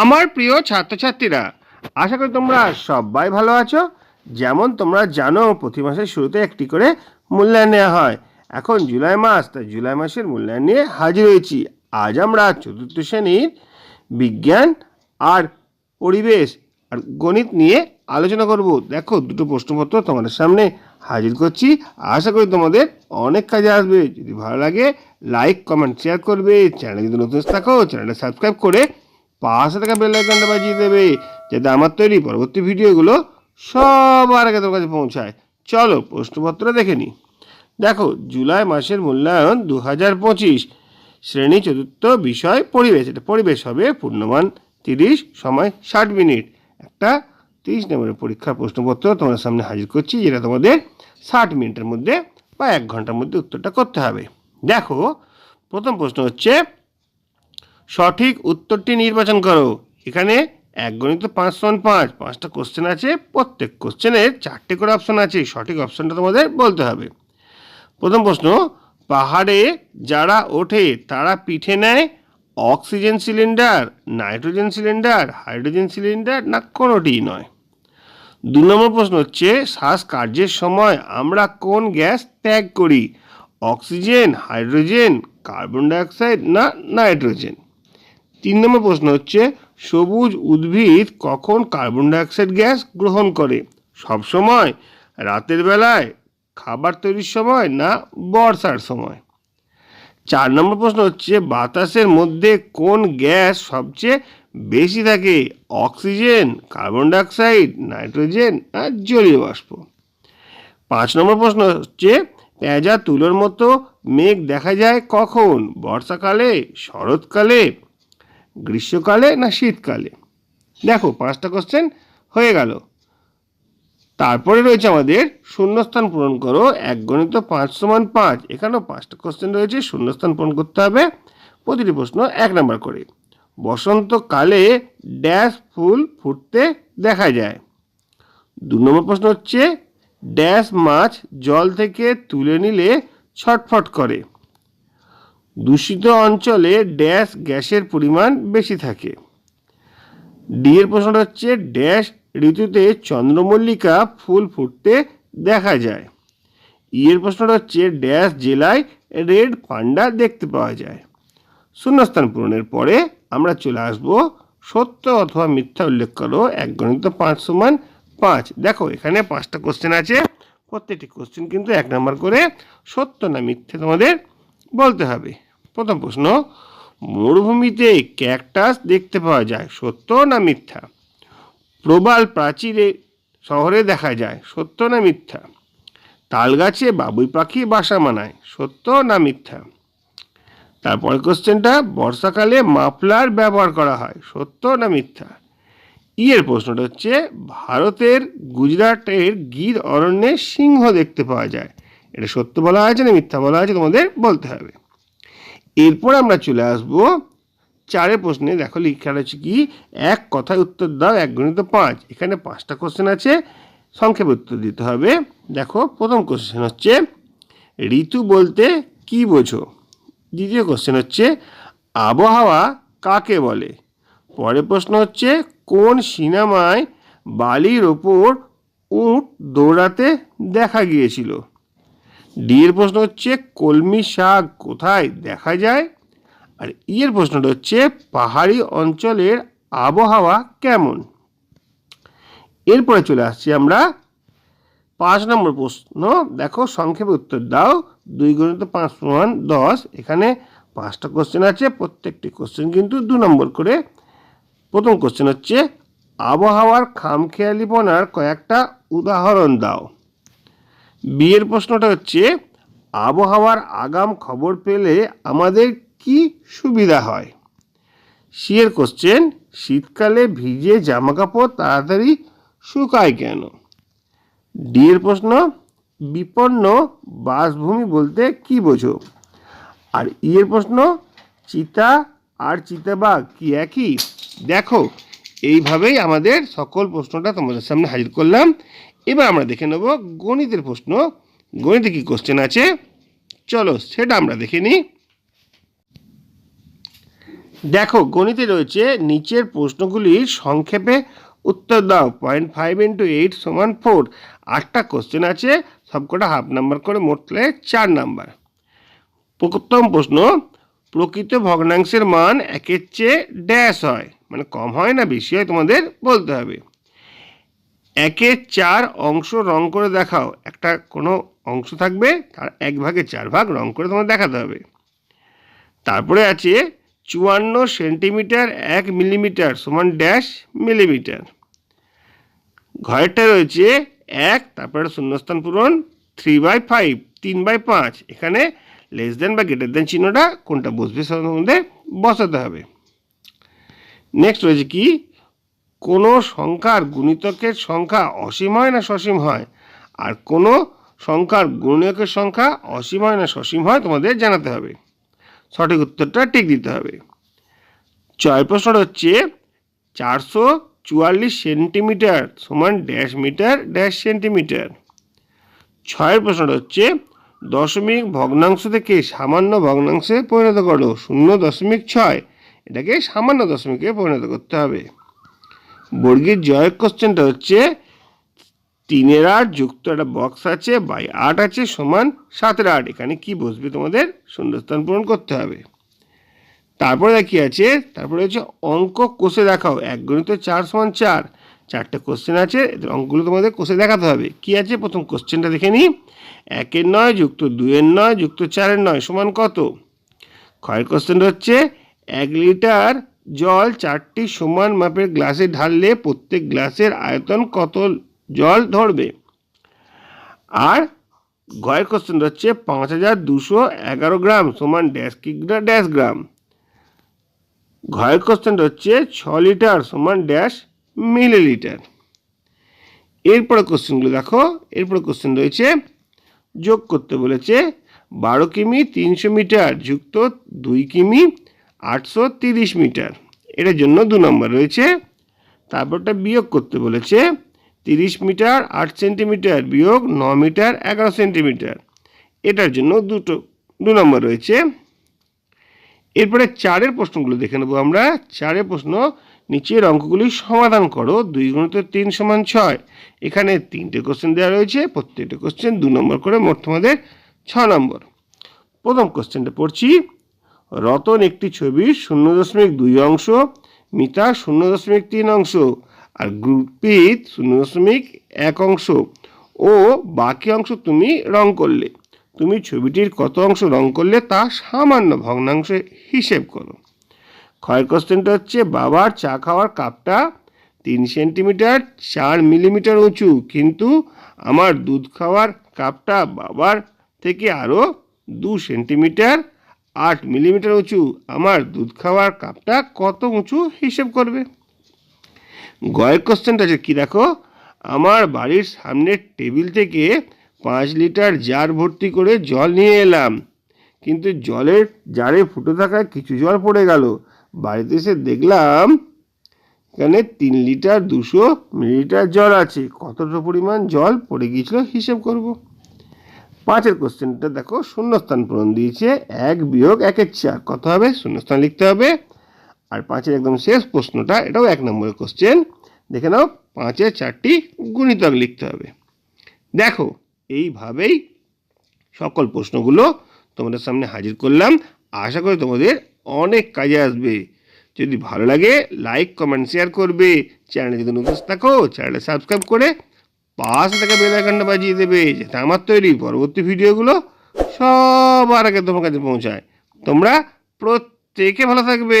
আমার প্রিয় ছাত্রছাত্রীরা, আশা করি তোমরা সবাই ভালো আছো। যেমন তোমরা জানো, প্রতি মাসের শুরুতে একটি করে মূল্যায়ন নেওয়া হয়। এখন জুলাই মাস, তাই জুলাই মাসের মূল্যায়ন নিয়ে হাজির হয়েছি। আজ আমরা চতুর্থ শ্রেণির বিজ্ঞান আর পরিবেশ আর গণিত নিয়ে আলোচনা করব। দেখো, দুটো প্রশ্নপত্র তোমাদের সামনে হাজির করছি। আশা করি তোমাদের অনেক কাজে আসবে। যদি ভালো লাগে লাইক কমেন্ট শেয়ার করবে। চ্যানেল যদি নতুন থাকো, চ্যানেলটা সাবস্ক্রাইব করে পাশে থাকা বেল আইকনটা বাজিয়ে দেবে যাতে আমার তৈরি পরবর্তী ভিডিওগুলো সবার আগে তোর কাছে পৌঁছায়। চলো প্রশ্নপত্র দেখে নিই। দেখো, জুলাই মাসের মূল্যায়ন দু হাজার পঁচিশ। শ্রেণি চতুর্থ বিষয় পরিবেশ, এটা পরিবেশ হবে পূর্ণমান তিরিশ সময় ষাট মিনিট। একটা তিরিশ নম্বরের পরীক্ষার প্রশ্নপত্র তোমাদের সামনে হাজির করছি, যেটা তোমাদের ষাট মিনিটের মধ্যে বা এক ঘণ্টার মধ্যে উত্তরটা করতে হবে। দেখো, প্রথম প্রশ্ন হচ্ছে সঠিক উত্তরটি নির্বাচন করো। এখানে এক গণিত পাঁচ সমান পাঁচ, পাঁচটা কোশ্চেন আছে, প্রত্যেক কোশ্চেনের চারটে করে অপশন আছে সঠিক অপশনটা তোমাদের বলতে হবে। প্রথম প্রশ্ন, পাহাড়ে যারা ওঠে তারা পিঠে নেয় oxygen cylinder nitrogen cylinder hydrogen cylinder না কোনোটিই নয়? দু নম্বর প্রশ্ন হচ্ছে শ্বাস কার্যের সময় আমরা কোন গ্যাস ত্যাগ করি? অক্সিজেন হাইড্রোজেন কার্বন ডাইঅক্সাইড না নাইট্রোজেন তিন নম্বর প্রশ্ন হচ্ছে, সবুজ উদ্ভিদ কখন কার্বন ডাইঅক্সাইড গ্যাস গ্রহণ করে? সব সময়? রাতের বেলায়? খাবার তৈরির সময়? না বর্ষার সময়? চার নম্বর প্রশ্ন হচ্ছে, বাতাসের মধ্যে কোন গ্যাস সবচেয়ে বেশি থাকে? অক্সিজেন কার্বন ডাইঅক্সাইড নাইট্রোজেন আর জলীয় বাষ্প? পাঁচ নম্বর প্রশ্ন হচ্ছে পেঁজা তুলোর মতো মেঘ দেখা যায় কখন? বর্ষাকালে? শরৎকালে? গ্রীষ্মকালে না শীতকালে? দেখো, পাঁচটা কোশ্চেন হয়ে গেল। তারপরে রয়েছে আমাদের শূন্যস্থান পূরণ করো, এক গণিত পাঁচ সমান পাঁচ। এখানেও পাঁচটা কোশ্চেন রয়েছে, শূন্যস্থান পূরণ করতে হবে। প্রতিটি প্রশ্ন এক নাম্বার করে। বসন্তকালে ড্যাশ ফুল ফুটতে দেখা যায়। দু নম্বর প্রশ্ন হচ্ছে, ড্যাশ মাছ জল থেকে তুলে নিলে ছটফট করে। দূষিত অঞ্চলে ড্যাশ গ্যাসের পরিমাণ বেশি থাকে। ডি এর প্রশ্নটা হচ্ছে, ড্যাশ ঋতুতে চন্দ্রমল্লিকা ফুল ফুটতে দেখা যায়। ই এর প্রশ্নটা হচ্ছে, ড্যাশ জেলায় রেড পান্ডা দেখতে পাওয়া যায়। শূন্যস্থান পূরণের পরে আমরা চলে আসব, সত্য অথবা মিথ্যা উল্লেখ করো, এক গণিত পাঁচ সমান পাঁচ। দেখো, এখানে পাঁচটা কোশ্চেন আছে, প্রত্যেকটি কোশ্চেন কিন্তু এক নম্বর করে সত্য না মিথ্যে তোমাদের বলতে হবে। প্রথম প্রশ্ন, মরুভূমিতে ক্যাকটাস দেখতে পাওয়া যায়, সত্য না মিথ্যা? প্রবাল প্রাচীরে শহরে দেখা যায়, সত্য না মিথ্যা? তালগাছে বাবুই পাখি বাসা মানায়, সত্য না মিথ্যা? তারপরে কোশ্চেনটা বর্ষাকালে মাফলার ব্যবহার করা হয়, সত্য না মিথ্যা? ইয়ের প্রশ্নটা হচ্ছে, ভারতের গুজরাটের গির অরণ্যে সিংহ দেখতে পাওয়া যায়। এটা সত্য বলা হয়েছে না মিথ্যা বলা হয়েছে তোমাদের বলতে হবে। এরপর আমরা চলে আসব চারের প্রশ্নে। দেখো, লেখা রয়েছে কি? এক কথায় উত্তর দাও, এক গণিত পাঁচ। এখানে পাঁচটা কোশ্চেন আছে, সংক্ষেপে উত্তর দিতে হবে। দেখো, প্রথম কোশ্চেন হচ্ছে, ঋতু বলতে কি বোঝো? দ্বিতীয় কোশ্চেন হচ্ছে, আবহাওয়া কাকে বলে? পরের প্রশ্ন হচ্ছে, কোন সিনেমায় বালির ওপর উট দৌড়াতে দেখা গিয়েছিল? ডি এর প্রশ্ন হচ্ছে, কলমি শাক কোথায় দেখা যায়? আর ইয়ের প্রশ্নটা হচ্ছে, পাহাড়ি অঞ্চলের আবহাওয়া কেমন? এরপরে চলে আসছি আমরা। পাঁচ নম্বর প্রশ্ন, দেখো, সংক্ষেপে উত্তর দাও। দুই গণিত পাঁচ সমান দশ, এখানে পাঁচটা কোশ্চেন আছে, প্রত্যেকটি কোশ্চেন কিন্তু দু নম্বর করে। প্রথম কোশ্চেন হচ্ছে, আবহাওয়ার খামখেয়ালিপনার কয়েকটা উদাহরণ দাও। বিয়ের প্রশ্নটা হচ্ছে, আবহাওয়ার আগাম খবর পেলে আমাদের কি সুবিধা হয়? সিয়ের কোশ্চেন শীতকালে ভিজে জামাকাপড় তাড়াতাড়ি শুকায় কেন? ডি এর প্রশ্ন, বিপন্ন বাসভূমি বলতে কি বোঝো? আর ই এর প্রশ্ন, চিতা আর চিতাবাঘ কি একই? দেখো, এইভাবেই আমাদের সকল প্রশ্নটা তোমাদের সামনে হাজির করলাম। এবার আমরা দেখে নেব গণিতের প্রশ্ন। গণিতে কি কোশ্চেন আছে? চলো সেটা আমরা দেখে নিই। দেখো, গণিতে রয়েছে নিচের প্রশ্নগুলির সংক্ষেপে উত্তর দাও। পয়েন্ট ফাইভ ইন্টু এইট সমান ফোর আটটা কোশ্চেন আছে, সবকটা হাফ নাম্বার করে মোটলে চার নাম্বার প্রথম প্রশ্ন, প্রকৃত ভগ্নাংশের মান একের চেয়ে ড্যাশ হয় মানে কম হয় না, বেশি হয় তোমাদের বলতে হবে। একের চার অংশ রং করে দেখাও। একটা কোনো অংশ থাকবে, তার এক ভাগে চার ভাগ রং করে তোমার দেখাতে হবে। তারপরে আছে চুয়ান্ন সেন্টিমিটার এক মিলিমিটার সমান ড্যাশ মিলিমিটার। ঘরেরটা রয়েছে এক, তারপরে শূন্যস্থান পূরণ থ্রি বাই ফাইভ তিন বাই পাঁচ। এখানে লেস দেন বা গ্রেটার দেন চিহ্নটা কোনটা বসবে সেটার মধ্যে বসাতে হবে। নেক্সট রয়েছে কি? কোনো সংখ্যার গুণিতকের সংখ্যা অসীম হয় না সসীম হয়? আর কোনো সংখ্যার গুণনীয়কের সংখ্যা অসীম হয় না সসীম হয় তোমাদের জানাতে হবে। সঠিক উত্তরটা টিক দিতে হবে। ছয় প্রশ্নটা হচ্ছে, চারশো চুয়াল্লিশ সেন্টিমিটার সমান ড্যাশ মিটার ড্যাশ সেন্টিমিটার। ছয়ের প্রশ্নটা হচ্ছে, দশমিক ভগ্নাংশ থেকে সামান্য ভগ্নাংশে পরিণত করো, শূন্য দশমিক ছয়। এটাকে সামান্য দশমিকে পরিণত করতে হবে। বর্গীর জয়ের কোশ্চেনটা হচ্ছে, তিনের আট যুক্ত একটা বক্স আছে বাই আট আছে সমান সাতের আট। এখানে কি বসবে তোমাদের? শূন্যস্থান পূরণ করতে হবে। তারপরে কি আছে, তারপরে হচ্ছে অঙ্ক কোষে দেখাও। এক গণিত চার সমান চার। চারটে কোশ্চেন আছে, এদের অঙ্কগুলো তোমাদের কোষে দেখাতে হবে। কি আছে? প্রথম কোশ্চেনটা দেখে নিই। একের নয় যুক্ত দুইয়ের নয় যুক্ত চারের নয় সমান কত? ক্ষয়ের কোশ্চেনটা হচ্ছে, এক লিটার জল চারটি সমান মাপের গ্লাসে ঢাললে প্রত্যেক গ্লাসের আয়তন কত জল ধরবে? আর গয়ের কোশ্চেন হচ্ছে পাঁচ হাজার দুশো এগারো গ্রাম সমান ড্যাশ কিগ্রা ড্যাশ গ্রাম ঘয়ের কোশ্চেন হচ্ছে ছ লিটার সমান ড্যাশ মিলিলিটার এরপরে কোশ্চেনগুলো দেখো। এরপরে কোশ্চেন রয়েছে, যোগ করতে বলেছে বারো কিমি তিনশো মিটার যুক্ত দুই কিমি আটশো তিরিশ মিটার। এটার জন্য দু নম্বর রয়েছে, তারপরটা বিয়োগ করতে বলেছে, তিরিশ মিটার আট সেন্টিমিটার বিয়োগ ন মিটার এগারো সেন্টিমিটার। এটার জন্য দুটো, দু নম্বর রয়েছে। এরপরে চারের প্রশ্নগুলো দেখে নেব আমরা। চারের প্রশ্ন, নিচের অঙ্কগুলি সমাধান করো, দুই গুণিত তিন সমান ছয়। এখানে তিনটে কোশ্চেন দেওয়া রয়েছে, প্রত্যেকটা কোশ্চেন দু নম্বর করে মোট তোমাদের ছ নম্বর। প্রথম কোশ্চেনটা পড়ছি রতন একটি ছবির শূন্য দশমিক দুই অংশ, মিতা শূন্য দশমিক তিন অংশ, আর গ্রুপিত শূন্য দশমিক এক অংশ। ও, বাকি অংশ তুমি রং করলে। তুমি ছবিটির কত অংশ রং করলে তা সামান্য ভগ্নাংশে হিসেব করো। ক্ষয় কোশ্চেনটা হচ্ছে বাবার চা খাওয়ার কাপটা তিন সেন্টিমিটার চার মিলিমিটার উঁচু, কিন্তু আমার দুধ খাওয়ার কাপটা বাবার থেকে আরও দু সেন্টিমিটার আট মিলিমিটার উঁচু, আমার দুধ খাওয়ার কাপটা কত উঁচু হিসেব করবে? গয়ের কোশ্চেনটা আছে কী দেখো? আমার বাড়ির সামনের টেবিল থেকে পাঁচ লিটার জার ভর্তি করে জল নিয়ে এলাম। কিন্তু জলের জারে ফুটে থাকায় কিছু জল পড়ে গেল। বাড়িতে এসে দেখলাম এখানে তিন লিটার দুশো মিলিলিটার জল আছে। কতটা পরিমাণ জল পড়ে গিয়েছিল হিসেব করব? পাঁচের কোশ্চেনটা দেখো, শূন্যস্থান পূরণ দিয়েছে, এক বিয়োগ একের চার, কত হবে? শূন্যস্থান লিখতে হবে। আর পাঁচের একদম শেষ প্রশ্নটা, এটাও এক নম্বরের কোশ্চেন। দেখে নাও, পাঁচের চারটি গুণিতক লিখতে হবে। দেখো, এইভাবেই সকল প্রশ্নগুলো তোমাদের সামনে হাজির করলাম। আশা করি তোমাদের অনেক কাজে আসবে। যদি ভালো লাগে লাইক কমেন্ট শেয়ার করবে। চ্যানেলে যদি নতুন থাকো চ্যানেলে সাবস্ক্রাইব করে পাশে থেকে বেল আইকনটা বাজিয়ে দেবে যাতে আমার তৈরি। পরবর্তী ভিডিওগুলো সবার আগে তোমার কাছে পৌঁছায়। তোমরা প্রত্যেকে ভালো থাকবে।